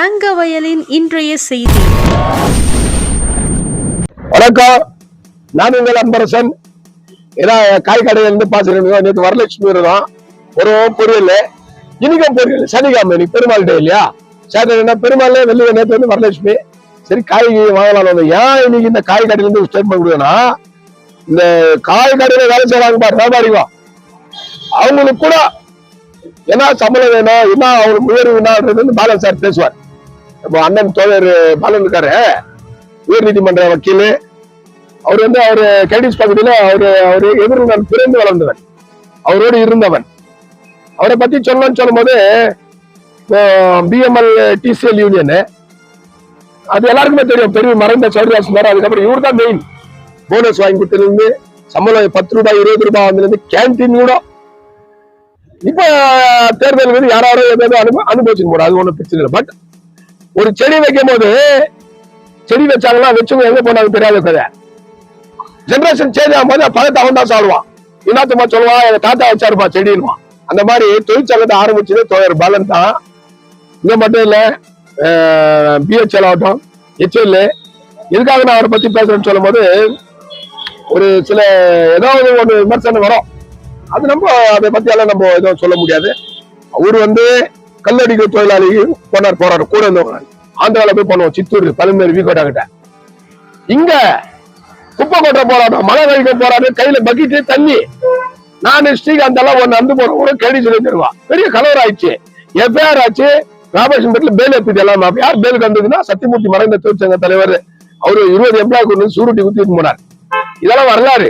தங்க வயலின் இன்றைய செய்தி. வணக்கம். நான் உங்கள் அன்பரசன். ஏன்னா காய் கடையில இருந்து பாத்துருக்கீங்க நேற்று வரலட்சுமி தான் ஒரு பொரியல். இனிக்கம் பொரியல். சனிக்கிழமை இன்னைக்கு பெருமாள் டே இல்லையா? சாட்டர்டே பெருமாள் வெள்ளி நேற்று வந்து வரலட்சுமி. சரி காய் வாங்கலாம் ஏன் இன்னைக்கு இந்த காய் கடையில இருந்து ஸ்டேட்மெண்ட் கொடுக்கணும்னா இந்த காய் கடையில வேலை செய்யறாங்க பாரு வியாபாரிவா அவங்களுக்கு கூட என்ன சம்பளம் வேணும் என்ன அவங்களுக்கு உயர்வு என்னன்றது வந்து பாலன் சார் பேசுவார். இப்போ அண்ணன் தோழர் பாலன் இருக்காரு. உயர் நீதிமன்ற வக்கீல். அவர் வந்து அவரு கேடிஸ் பகுதியில அவரு அவரு நான் பிறந்து வளர்ந்தவன் அவரோடு இருந்தவன். அவரை பத்தி சொல்லணும்னு சொல்லும்போது பிஎம்எல் டிசிஎல் யூனியன் அது எல்லாருக்குமே தெரியும். பெரிய மறைந்த சௌரியாஸ் மாதிரி அதுக்கப்புறம் இவர் தான் மெயின் போனஸ் வாங்கி கொடுத்ததுலேருந்து சம்பளம் பத்து ரூபாய் இருபது ரூபாய் வந்ததுலேருந்து கேன்டீன் கூட. இப்ப தேர்தல் வந்து யாராரோ ஏதாவது அனுபவ அனுபவிச்சுன்னு போறோம் அது ஒண்ணும் பிரச்சனை இல்லை. பட் ஒரு செடி வைக்கும் போது செடி வச்சாங்கன்னா வச்சவங்க எங்க போனாங்க தெரியாத கதை. ஜென்ரேஷன் சேஞ்ச் ஆகும்போது பழத்தை அவன் தான் சாப்பிடுவான். இன்னாத்தமா சொல்லுவான் எங்க தாத்தா வச்சாருப்பா செடின்னுவான். அந்த மாதிரி தொழிற்சங்கத்தை ஆரம்பிச்சது தோழர் பலன் தான். இங்க மட்டும் இல்ல பிஹெச்எல் ஆகட்டும் ஹெச்எல் எதுக்காக நான் அவரை பத்தி பேசுறேன்னு சொல்லும் போது ஒரு சில ஏதாவது ஒன்று விமர்சனம் வரும். அது நம்ம அதை பத்தி எல்லாம் நம்ம எதுவும் சொல்ல முடியாது. அவர் வந்து கல்லடிக்க தொழிலாளி போனார் போறாரு கூட இருந்தவங்க. ஆந்திரால போய் பண்ணுவோம் சித்தூர் பழமேறு வீக்கோட்டா கிட்ட. இங்க குப்பை கொட்ட போராட்டம் மழை கழிக்க போராட்டம் கையில பக்கெட்டு தண்ணி. நான் ஸ்ரீகாந்த் எல்லாம் ஒன்னு அந்து போறோம் கூட கேடி சொல்லி தருவா பெரிய கலவர் ஆயிடுச்சு எஃப்ஐஆர் ஆச்சு ராமேஸ்வரம் பேட்டில் பேல் எடுத்துட்டு எல்லாம் யார் பேலுக்கு வந்ததுன்னா சத்தியமூர்த்தி மறைந்த தொழிற்சங்க தலைவர். அவரு இருபது எம்ப்ளாய் கொண்டு சூருட்டி குத்திட்டு போனார். இதெல்லாம் வரலாறு.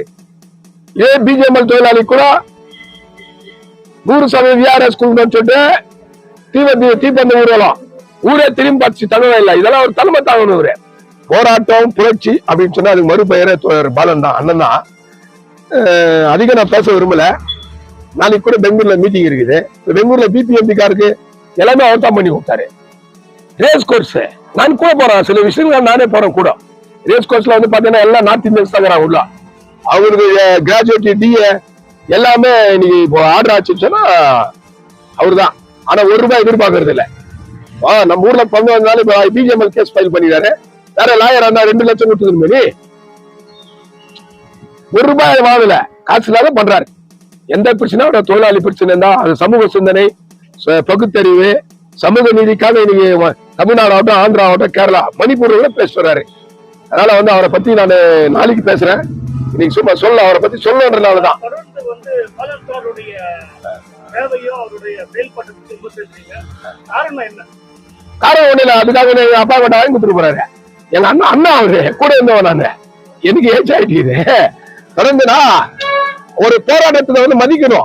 இதே பிஜேஎம்எல் தொழிலாளி கூட நூறு சதவீத விஆர்எஸ் குழுன்னு சொல்லிட்டு தீவந்தி தீப்பந்த ஊர்வலம். ஊரே திரும்பி பார்த்து தகவல் இல்லை. இதெல்லாம் ஒரு தலைமை தாங்கணும் இவரு. போராட்டம் புரட்சி அப்படின்னு சொன்னா அதுக்கு மறுபெயரே தோழர் பாலன் தான் அண்ணன் தான். அதிகம் நான் பேச விரும்பல. நாளைக்கு கூட பெங்களூர்ல மீட்டிங் இருக்குது. பெங்களூர்ல பிபிஎம்பிக்காருக்கு எல்லாமே அவர் தான் பண்ணி கொடுத்தாரு. ரேஸ் கோர்ஸ் நான் கூட போறேன். சில விஷயங்கள் நானே போறேன் கூட. ரேஸ் கோர்ஸ்ல வந்து பாத்தீங்கன்னா எல்லாம் நார்த் இந்தியன்ஸ் தான் உள்ள. அவருக்கு கிராஜுவேட் டிஏ எல்லாமே இன்னைக்கு இப்போ ஆர்டர் ஆச்சுன்னு சொன்னா அவர்தான். ஆனா ஒரு ரூபாய் எதிர்பார்க்கறது இல்ல. ஆ, நம்ம ஊர்ல பங்கு வந்தாலும் இப்ப பிஜிஎம்எல் கேஸ் ஃபைல் பண்ணிடுறாரு. வேற லாயர் இருந்தா ரெண்டு லட்சம் கொடுத்துருமே ஒரு ரூபாய் வாங்கல. காசு இல்லாத பண்றாரு. எந்த பிரச்சனை தொழிலாளி பிரச்சனை தான். அது சமூக சிந்தனை ச- பகுத்தறிவு சமூக நீதிக்காக இன்னைக்கு வ- தமிழ்நாடு ஆகட்டும் ஆந்திரா ஆகட்டும் கேரளா மணிப்பூர் கூட பேசுறாரு அதனால வந்து அவரை பத்தி நான் நாளைக்கு பேசுறேன். இன்னைக்கு சும்மா சொல்ல அவரை பத்தி சொல்லணுன்றதுனாலதான். சேவையோ அவருடைய செயல்பாட்டுக்கு விமர்சிக்கிறீங்க காரணம் என்ன? காரணம் ஒண்ணு அதுக்காக எங்க அப்பா கிட்ட வாங்கி கொடுத்துட்டு போறாரு. எங்க அண்ணா அண்ணா அவரு கூட இருந்தவன் நானு. எனக்கு ஏஜ் ஆயிட்டு தொடர்ந்து ஒரு போராட்டத்தை வந்து மதிக்கணும்.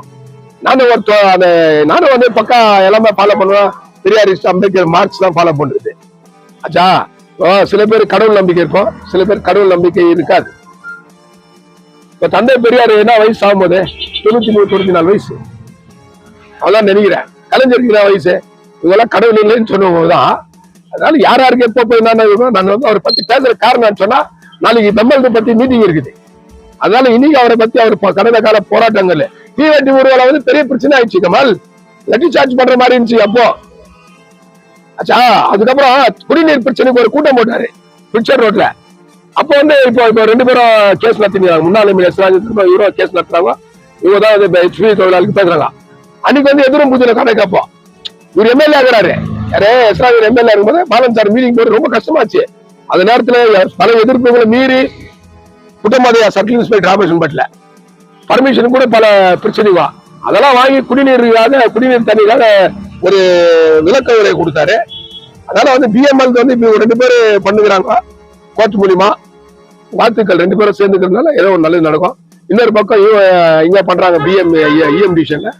நானும் ஒரு தொ- அந்த நானும் வந்து பக்கா எல்லாமே ஃபாலோ பண்ணுவேன். பெரியார் அம்பேத்கர் மார்க்ஸ் தான் ஃபாலோ பண்றது. ஆச்சா இப்போ சில பேர் கடவுள் நம்பிக்கை இருக்கும் சில பேர் கடவுள் நம்பிக்கை இருக்காது. இப்ப தந்தை பெரியார் என்ன வயசு ஆகும்போது? தொண்ணூத்தி மூணு தொண்ணூத்தி நாலு வயசு. அதான் நினைக்கிறேன். கலைஞருக்கு வயசு. இவெல்லாம் கடவுள் இல்லைன்னு சொன்னவங்க தான் அதனால யார் யாருக்கு எப்போ போய் என்ன நான் வந்து அவரை பத்தி பேசுற காரணம் சொன்னா நாளைக்கு நம்மளது பத்தி மீட்டிங் இருக்குது. அதனால இன்னைக்கு அவரை பத்தி அவர் கடந்த கால போராட்டங்கள். தீவெட்டி ஊர்வலம் வந்து பெரிய பிரச்சனை ஆயிடுச்சு கமல். லட்டி சார்ஜ் பண்ற மாதிரி இருந்துச்சு அப்போ. ஆச்சா அதுக்கப்புறம் குடிநீர் பிரச்சனைக்கு ஒரு கூட்டம் போட்டாரு பிக்சர் ரோட்ல. அப்போ வந்து இப்போ இப்போ ரெண்டு பேரும் கேஸ் நடத்தினாங்க. முன்னாள் எம்எல்ஏ சிராஜ் இவரும் கேஸ் நடத்துறாங்க. இவங்க தான் ஹெச்பி தொழிலாளிக்கு பேசுறாங்க. அன்னைக்கு வந்து எதிரும் பூஜையில கதை கேட்போம் இவர் எம்எல்ஏ ஆகிறாரு. யாரே எஸ்ராஜர் எம்எல்ஏ இருக்கும்போது பாலன் சார் மீட்டிங் போது ரொம்ப கஷ்டமாச்சு. அந்த நேரத்துல பல எதிர்ப்புகளை மீறி குட்டமாதையா சர்க்கிள் இன்ஸ்பெக்டர் ஆபரேஷன் பட்ல பர்மிஷன் கூட பல பிரச்சனைவா அதெல்லாம் வாங்கி குடிநீருக்காக குடிநீர் தண்ணிக்காக ஒரு விளக்க உரை கொடுத்தாரு. அதனால வந்து பிஎம்எல் வந்து இப்ப ரெண்டு பேர் பண்ணுகிறாங்க. கோர்ட் மூலியமா. வாழ்த்துக்கள் ரெண்டு பேரும் சேர்ந்துக்கிறதுனால ஏதோ ஒரு நல்லது நடக்கும். இன்னொரு பக்கம் இங்க பண்றாங்க பிஎம் இஎம் டிவிஷன்ல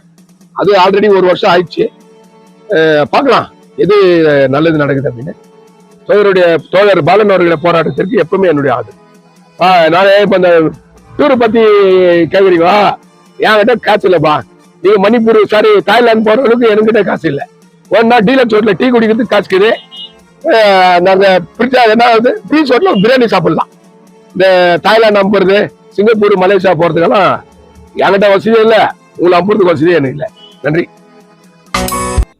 அது ஆல்ரெடி ஒரு வருஷம் ஆயிடுச்சு. பார்க்கலாம். எது நல்லது நடக்குது அப்படின்னு. தோழருடைய தோழர் பாலன் அவர்களை போராட்டத்திற்கு எப்பவுமே என்னுடைய ஆதரவு. நான் நானே அந்த டூரை பத்தி கேக்குறீங்களா என்கிட்ட காசு இல்லப்பா. நீங்க மணிப்பூர் சாரி தாய்லாந்து போற அளவுக்கு என்கிட்ட காசு இல்லை. ஒன்னா டீலர் ஹோட்டல டீ குடிக்கிறதுக்கு காசு இருக்குது. அஹ் நாங்க என்ன ஆகுது? டீ ஹோட்டல பிரியாணி சாப்பிடலாம். இந்த தாய்லாந்து அனுப்புறது சிங்கப்பூர் மலேசியா போறதுக்கெல்லாம் என்கிட்ட வசதியும் இல்லை. உங்களை அனுப்புறதுக்கு வசதியும் எனக்கு இல்லை. நன்றி